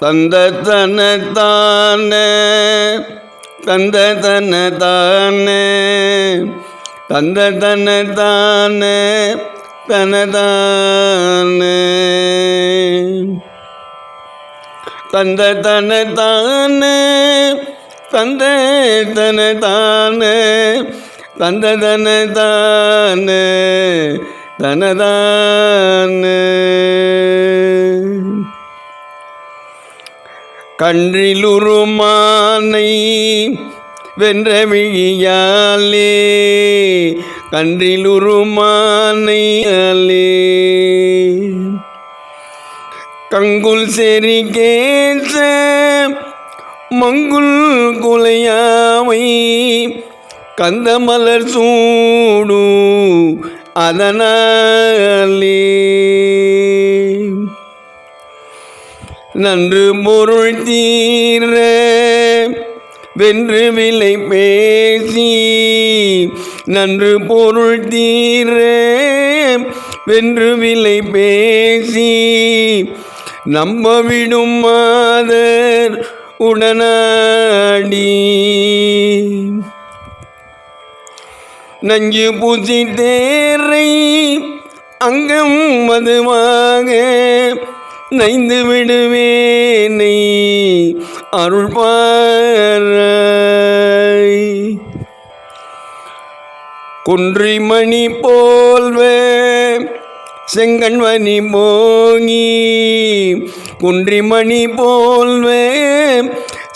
தந்த தன தானே தந்த தன தானே தந்த தன தானே தனதானே. தந்த தன தானே தந்த தன தானே தந்த தன தானே தனதானே. கன்றிலுருமானை வென்ற விழியாலே கன்றிலுருமானை அலே. கங்குல் செறி கேச மங்குல் குலையாமை கந்தமலர் சூடு அதனால். நன்று பொருள் தீர வென்று விலை பேசி நன்று பொருள் தீர வென்று விலை பேசி நம்ப விடும் மாதர் உடனாடி. நஞ்சு பூசி தேரை அங்கம் மதுவாக நைந்து விடுவேனை அருள் குன்றிமணி போல்வே செங்கண்மணி மோங்கி. குன்றிமணி போல்வே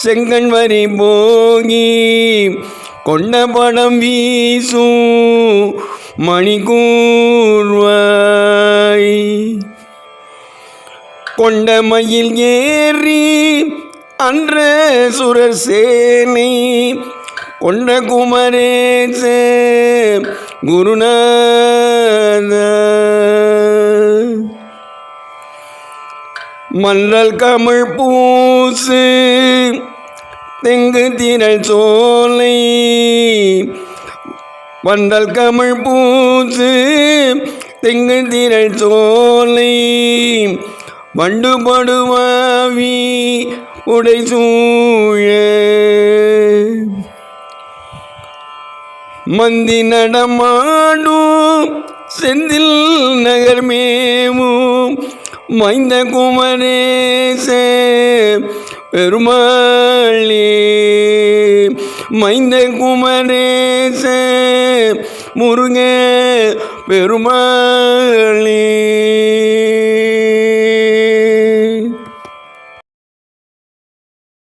செங்கண்மணி போங்கி கொண்ட படம் வீசும் மணி கூர்வாய் கொண்டமையில் ஏறி அன்ற சுரர் சேனை கொண்ட குமரேச குருநாத மன்றல் கமிழ் பூசு தெங்கு திரள் சோலை. வண்டல் கமிழ் பூசு தெங்கு திரள் சோலை. வண்டுபடுவாவி உடை சூழ. மந்தி நடமாடும் செந்தில் நகர் மேவும் மைந்த குமரேச பெருமாளே. மைந்த குமரேச முருக பெருமாளே.